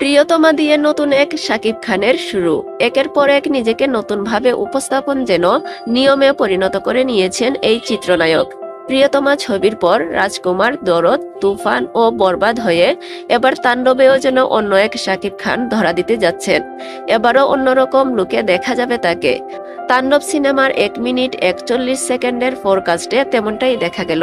প্রিয়তমা দিয়ে নতুন এক শাকিব খানের শুরু। একের পর এক নিজেকে নতুনভাবে উপস্থাপন যেন নিয়মে পরিণত করে নিয়েছেন এই চিত্রনায়ক। প্রিয়তমা ছবির পর রাজকুমার, দরদ, তুফান ও বরবাদ হয়ে এবার তাণ্ডবেও যেন অন্য এক শাকিব খান ধরা দিতে যাচ্ছেন। এবারও অন্যরকম লুকে দেখা যাবে তাকে। তাণ্ডব সিনেমার এক মিনিট একচল্লিশ সেকেন্ডের ফোরকাস্টে তেমনটাই দেখা গেল।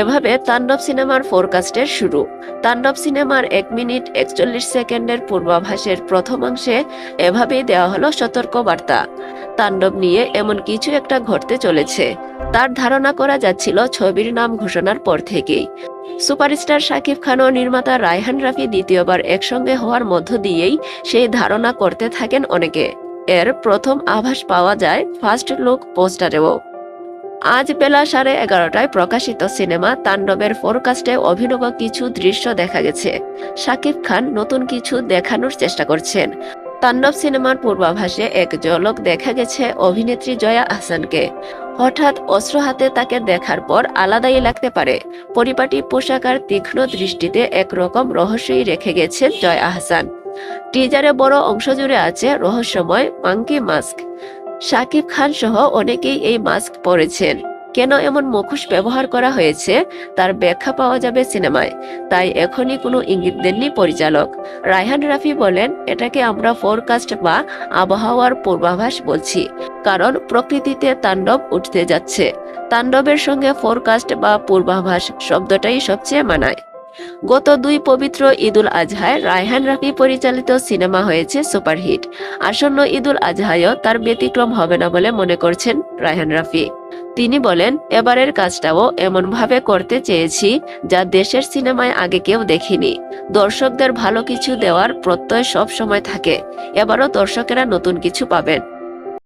এভাবে তাণ্ডব সিনেমার ফোরকাস্টের শুরু। তাণ্ডব সিনেমার এক মিনিট একচল্লিশ সেকেন্ডের পূর্বাভাসের প্রথমাংশে এভাবেই দেওয়া হলো সতর্ক বার্তা তাণ্ডব নিয়ে এমন কিছু একটা ঘটতে চলেছে। তার ধারণা করা যাচ্ছিল ছবির নাম ঘোষণার পর থেকেই। সুপারস্টার শাকিব খান ও নির্মাতা রায়হান রাফি দ্বিতীয়বার একসঙ্গে হওয়ার মধ্য দিয়েই সেই ধারণা করতে থাকেন অনেকে। এর প্রথম আভাস পাওয়া যায় ফার্স্ট লুক পোস্টারেও। আজ বেলা সাড়ে এগারোটায় প্রকাশিত সিনেমা তাণ্ডবের ফোরকাস্টে অভিনব কিছু দৃশ্য দেখা গেছে। শাকিব খান নতুন কিছু দেখানোর চেষ্টা করছেন। তাণ্ডব সিনেমার পূর্বাভাসে এক ঝলক দেখা গেছে অভিনেত্রী জয়া আহসানকে। হঠাৎ অস্ত্র হাতে তাকে দেখার পর আলাদাই লাগতে পারে। পরিপাটি পোশাক আর তীক্ষ্ণ দৃষ্টিতে একরকম রহস্যই রেখে গেছেন জয়া আহসান। টিজারে বড় অংশ জুড়ে আছে রহস্যময় মাঙ্কি মাস্ক। শাকিব খান সহ অনেকেই এই মাস্ক পরেছেন। কেন এমন মুখোশ ব্যবহার করা হয়েছে? তার ব্যাখ্যা পাওয়া যাবে সিনেমায়। তাই এখনই কোনো ইঙ্গিত দেননি পরিচালক। রায়হান রাফি বলেন, এটাকে আমরা ফোরকাস্ট বা আবহাওয়ার পূর্বাভাস বলছি, কারণ প্রকৃতিতে তাণ্ডব উঠতে যাচ্ছে। তাণ্ডবের সঙ্গে ফোরকাস্ট বা পূর্বাভাস শব্দটাই সবচেয়ে মানায়। গত দুই পবিত্র ঈদুল আজহায় রায়হান রাফি পরিচালিত সিনেমা হয়েছে সুপারহিট। আসন্ন ঈদুল আজহায়ও তার ব্যতিক্রম হবে না বলে মনে করছেন রায়হান রাফি। তিনি বলেন, এবারের কাজটাও এমনভাবে করতে চেয়েছি যা দেশের সিনেমায় আগে কেউ দেখিনি। দর্শকদের ভালো কিছু দেওয়ার প্রত্যয় সব সময় থাকে। এবারও দর্শকেরা নতুন কিছু পাবেন।